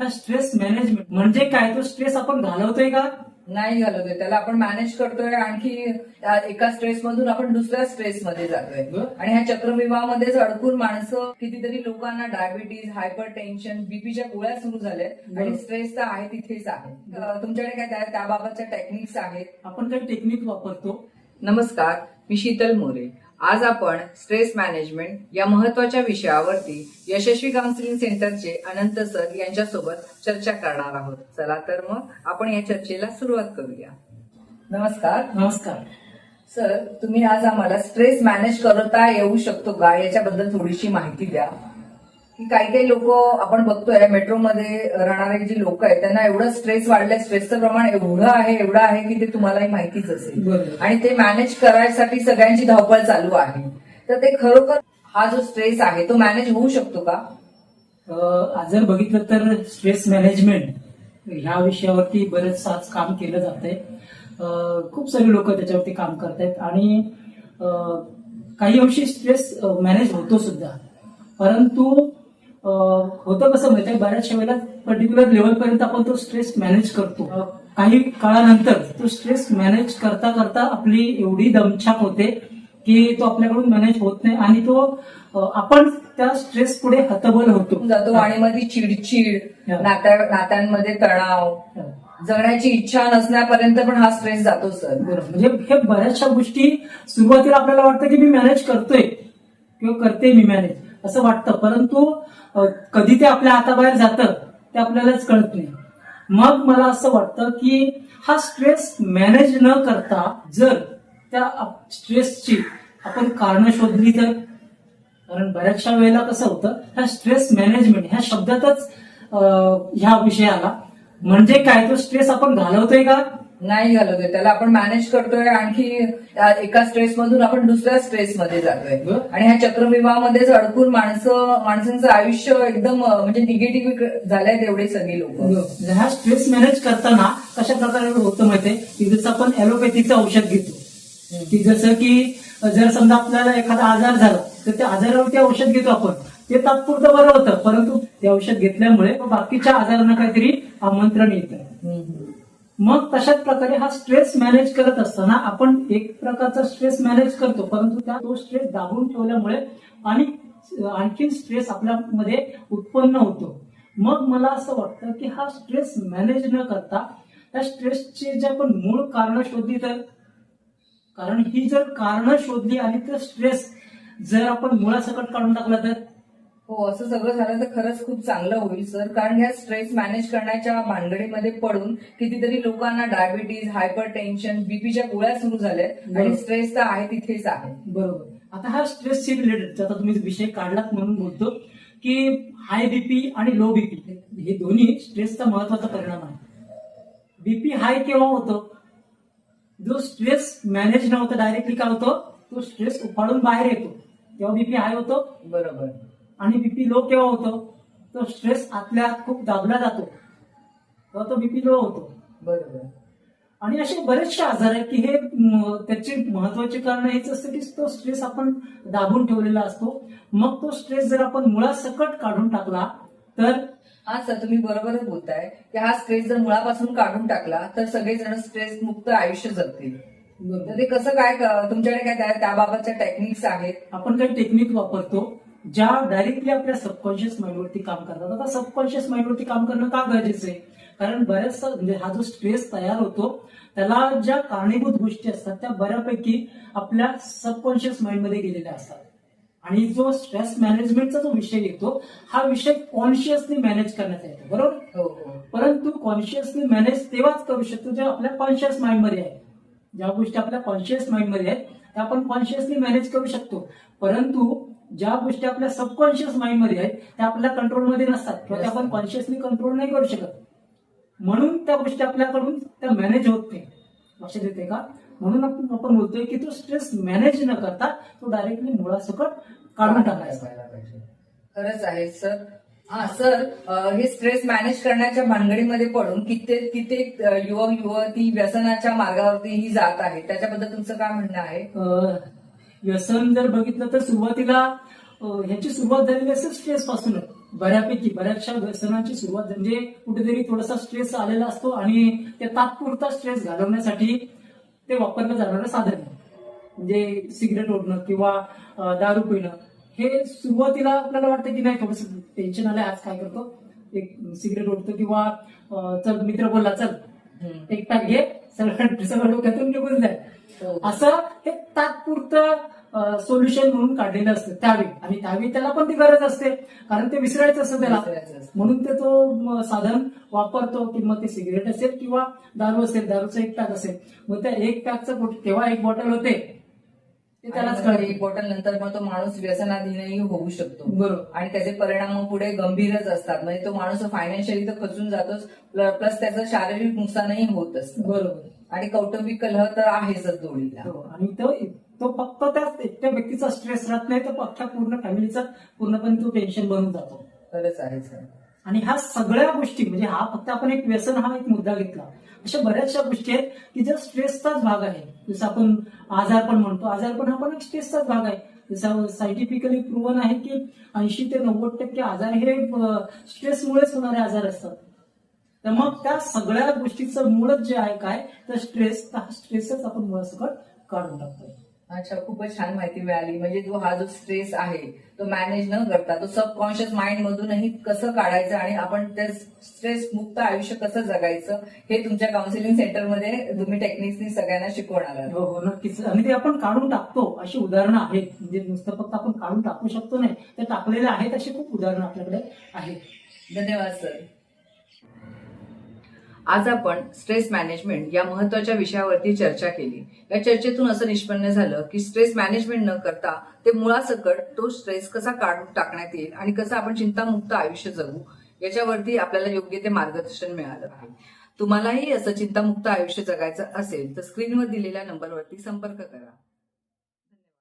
हा stress management म्हणजे काय? तो स्ट्रेस आपण घालवतोय का? नाही घालवतोय. त्याला आपण मॅनेज करतोय. आणखी त्या एका स्ट्रेस मधून आपण दुसऱ्या स्ट्रेस मध्ये जातोय. आणि ह्या चक्रव्यूहामध्येच अडकून माणसं कितीतरी लोकांना डायबिटीज हायपर टेन्शन बीपीच्या गोळ्या सुरू झाल्या आणि. स्ट्रेस तर आहे तिथेच आहे. अं, तुमच्याकडे काय त्या- त्याबाबतच्या टेक्निक्स आहेत? आपण काही टेक्निक वापरतो. नमस्कार. मी शीतल मोरे. आज आपण स्ट्रेस मॅनेजमेंट या महत्त्वाच्या विषयावरती यशस्वी काउन्सिलिंग सेंटरचे अनंत सर यांच्यासोबत चर्चा करणार आहोत. चला तर मग आपण या चर्चेला सुरुवात करूया. नमस्कार. नमस्कार. सर तुम्ही आज आम्हाला स्ट्रेस मॅनेज करता येऊ शकतो का? याच्याबद्दल थोडीशी माहिती द्या. की काही काही लोक आपण बघतोय मेट्रोमध्ये राहणारे जे लोक आहेत त्यांना एवढं स्ट्रेस वाढलंय. स्ट्रेसचं प्रमाण एवढं आहे एवढं आहे की ते तुम्हालाही माहितीच असेल. आणि ते मॅनेज करायसाठी सगळ्यांची धावपळ चालू आहे. तर ते खरोखर हा जो स्ट्रेस आहे तो मॅनेज होऊ शकतो का? जर बघितलं तर स्ट्रेस मॅनेजमेंट ह्या विषयावरती बरेच आज काम केलं जात आहे खूप सारे लोक त्याच्यावरती काम करतायत आणि काही अंशी स्ट्रेस मॅनेज होतो सुद्धा. परंतु होतं कसं माहिती आहे? बऱ्याचशा वेळेला पर्टिक्युलर लेवलपर्यंत आपण तो स्ट्रेस मॅनेज करतो. काही काळानंतर तो स्ट्रेस मॅनेज करता करता आपली एवढी दमछाक होते की तो आपल्याकडून मॅनेज होत नाही आणि तो आपण त्या स्ट्रेस पुढे हतबल होतो. जातो आणि ती चिडचिड. नात्या नात्यांमध्ये तणाव. जगण्याची इच्छा नसण्यापर्यंत पण हा स्ट्रेस जातो सर. म्हणजे हे बऱ्याचशा गोष्टी सुरुवातीला आपल्याला वाटतं की मी मॅनेज करतोय किंवा करते मी मॅनेज असं वाटतं. परंतु कधी ते आपल्या हाताबाहेर जातं ते आपल्यालाच कळत नाही. मग मला असं वाटतं की हा स्ट्रेस मॅनेज न करता जर त्या स्ट्रेसची आपण कारणं शोधली तर? कारण बऱ्याचशा वेळेला कसं होतं ह्या स्ट्रेस मॅनेजमेंट ह्या शब्दातच अं, ह्या विषयाला. म्हणजे काय तो स्ट्रेस आपण घालवतोय का? नाही घालवतोय त्याला आपण मॅनेज करतोय आणखी एका स्ट्रेस मधून आपण दुसऱ्या स्ट्रेस मध्ये जातोय. आणि ह्या चक्रव्यूहामध्येच अडकून माणसं माणसांचं आयुष्य एकदम म्हणजे निगेटिव्ह झालंय एवढे सगळे लोक. हा स्ट्रेस मॅनेज करताना कशा प्रकारे होतं माहितीये की जसं आपण ॲलोपॅथीचं औषध घेतो. की जसं की जर समजा आपल्याला एखादा आजार झाला तर त्या आजारावरती औषध घेतो आपण. ते तात्पुरतं बरं होतं परंतु ते औषध घेतल्यामुळे बाकीच्या आजारांना काहीतरी आमंत्रण येतं. मग तशाच प्रकारे हा स्ट्रेस मॅनेज करत असताना आपण एक प्रकारचा स्ट्रेस मॅनेज करतो. परंतु त्या तो स्ट्रेस दाबून ठेवल्यामुळे आणि आणखीन स्ट्रेस आपल्यामध्ये उत्पन्न होतो. मग मला असं वाटतं की हा स्ट्रेस मॅनेज न करता त्या स्ट्रेसचे जे आपण मूळ कारण शोधली तर कारण ही जर कारण शोधली आणि तर स्ट्रेस जर आपण मुळासकट काढून टाकला तर हो असं सगळं झालं तर खरंच खूप चांगलं होईल सर. कारण ह्या स्ट्रेस मॅनेज करण्याच्या भानगडीमध्ये पडून कितीतरी लोकांना डायबिटीज हायपर टेन्शन बीपीच्या गोळ्या सुरू झाल्या. आणि स्ट्रेस तर आहे तिथेच आहे. बरोबर. आता हा स्ट्रेसशी रिलेटेड आता तुम्ही विषय काढलात म्हणून बोलतो की हाय बीपी आणि लो बीपी हे दोन्ही स्ट्रेसचा महत्त्वाचा परिणाम आहे. बीपी हाय केव्हा होतो? जो स्ट्रेस मॅनेज न होता डायरेक्टली काय होतो? तो स्ट्रेस उफाळून बाहेर येतो. तेव्हा बीपी हाय होतो? बरोबर. आणि बीपी लो केव्हा होतो? तो स्ट्रेस आतल्या आत खूप दाबला जातो. तेव्हा तो बीपी लो होतो. बरोबर. आणि असे बरेचसे आजार आहेत की हे त्याचे महत्त्वाचे कारण हेच असतं की तो स्ट्रेस आपण दाबून ठेवलेला असतो. मग तो स्ट्रेस जर आपण मुळासकट काढून टाकला तर? हा सर तुम्ही बरोबरच बोलताय. की हा स्ट्रेस जर मुळापासून काढून टाकला तर सगळेजण स्ट्रेस मुक्त आयुष्य जगतील. तर ते कसं काय तुमच्याकडे काय त्या- त्याबाबतच्या टेक्निक्स आहेत? आपण काही टेक्निक वापरतो. ज्या डायरेक्टली आपल्या सबकॉन्शियस माइंडवरती काम करतात. आता सबकॉन्शियस माइंडवरती काम करणं का गरजेचं आहे? कारण बऱ्याचसा म्हणजे हा जो स्ट्रेस तयार होतो त्याला ज्या कारणीभूत गोष्टी असतात त्या बऱ्यापैकी आपल्या सबकॉन्शियस माइंडमध्ये गेलेल्या असतात. आणि जो स्ट्रेस मॅनेजमेंटचा जो विषय येतो हा विषय कॉन्शियसली मॅनेज करण्याचा येतो. बरोबर? हो हो. परंतु कॉन्शियसली मॅनेज तेव्हाच करू शकतो जे आपल्या कॉन्शियस माइंडमध्ये आहे. ज्या गोष्टी आपल्या कॉन्शियस माइंडमध्ये आहेत त्या आपण कॉन्शियसली मॅनेज करू शकतो. परंतु ज्या गोष्टी आपल्या सबकॉन्शियस माइंडमध्ये आहेत त्या आपल्या कंट्रोलमध्ये नसतात. किंवा त्या आपण कॉन्शियसली कंट्रोल नाही करू शकत. म्हणून त्या गोष्टी आपल्याकडून त्या मॅनेज होत नाही. लक्षात येते का? म्हणून आपण आपण बोलतोय की तो स्ट्रेस मॅनेज न करता तो डायरेक्टली मुळासकट काढून टाकायचा. खरंच आहे सर हा सर हे स्ट्रेस मॅनेज करण्याच्या भानगडीमध्ये पडून कित्येक कित्येक युवक युवती व्यसनाच्या मार्गावरतीही जात आहेत. त्याच्याबद्दल तुमचं काय म्हणणं आहे? व्यसन जर बघितलं तर सुरुवातीला ह्याची सुरुवात झालेली असेल स्ट्रेस पासून. बऱ्यापैकी बऱ्याचशा व्यसनाची सुरुवात म्हणजे कुठेतरी थोडासा स्ट्रेस आलेला असतो आणि ते तात्पुरता स्ट्रेस घालवण्यासाठी ते वापरलं जाणारं साधन. आहे म्हणजे सिगरेट ओढणं किंवा दारू पिणं. हे सुरुवातीला आपल्याला वाटतं की नाही थोडस टेन्शन आलंय आज काय करतो? एक सिगरेट ओढतो किंवा चल मित्र बोलला चल. एक पॅक घे सगळं सगळं डोक्यातून निघून जाईल. हो. असं हे तात्पुरतं सोल्युशन म्हणून काढलेलं असतं. त्यावेळी. आणि त्यावेळी त्याला पण ती गरज असते. कारण ते विसरायचं असतं त्याला. म्हणून ते तो साधन वापरतो की मग ते सिगरेट असेल किंवा दारू असेल दारूचं एक पॅक असेल. मग त्या एक पॅकचं केव्हा एक बॉटल होते. ते त्यालाच कळते. एक बॉटल नंतर मग तो माणूस व्यसनाधीनही होऊ शकतो. बरोबर. आणि त्याचे परिणाम पुढे गंभीरच असतात. म्हणजे तो माणूस फायनान्शियली तर खचून जातोच. प्लस त्याचं शारीरिक नुकसानही होत असतं. बरोबर. आणि कौटुंबिक कलह तर आहेच जोडीला हो, आणि तो तो फक्त त्या एकट्या व्यक्तीचा स्ट्रेस राहत नाही तर अख्ख्या पूर्ण फॅमिलीचा पूर्णपणे तो टेन्शन बनून जातो. खरंच आहे सर आणि ह्या सगळ्या गोष्टी म्हणजे हा फक्त आपण एक व्यसन हा एक मुद्दा घेतला. अशा बऱ्याचशा गोष्टी आहेत की ज्या स्ट्रेसचाच भाग आहे. जसं आपण आजारपण म्हणतो. आजारपण हा पण एक स्ट्रेसचाच भाग आहे. जसं सायंटिफिकली प्रूव्हन आहे की ऐंशी ते नव्वद टक्के आजार हे स्ट्रेसमुळेच होणारे आजार असतात. तर मग त्या सगळ्या गोष्टीचं मूळच जे आहे काय तर स्ट्रेस हा स्ट्रेसच आपण मुळासकट काढून टाकतोय. अच्छा खूपच छान माहिती मिळाली. म्हणजे जो हा जो स्ट्रेस आहे तो मॅनेज न करता तो सबकॉन्शियस माइंड मधूनही कसं काढायचं आणि आपण ते स्ट्रेस मुक्त आयुष्य कसं जगायचं हे तुमच्या काउन्सिलिंग सेंटरमध्ये तुम्ही टेक्निक्सनी सगळ्यांना शिकवणार आहात. हो हो नक्कीच. आणि ते आपण काढून टाकतो अशी उदाहरणं आहेत. म्हणजे नुसतं फक्त आपण काढून टाकू शकतो नाही ते टाकलेले आहेत अशी खूप उदाहरणं आपल्याकडे आहेत. धन्यवाद सर आज आपण स्ट्रेस मॅनेजमेंट या महत्त्वाच्या विषयावरती चर्चा केली. या चर्चेतून असं निष्पन्न झालं की स्ट्रेस मॅनेजमेंट न करता ते मुळासकट तो स्ट्रेस कसा काढून टाकण्यात येईल आणि कसं आपण चिंतामुक्त आयुष्य जगू याच्यावरती आपल्याला योग्य ते मार्गदर्शन मिळालं आहे. तुम्हालाही असं चिंतामुक्त आयुष्य जगायचं असेल तर स्क्रीनवर दिलेल्या नंबरवरती संपर्क करा.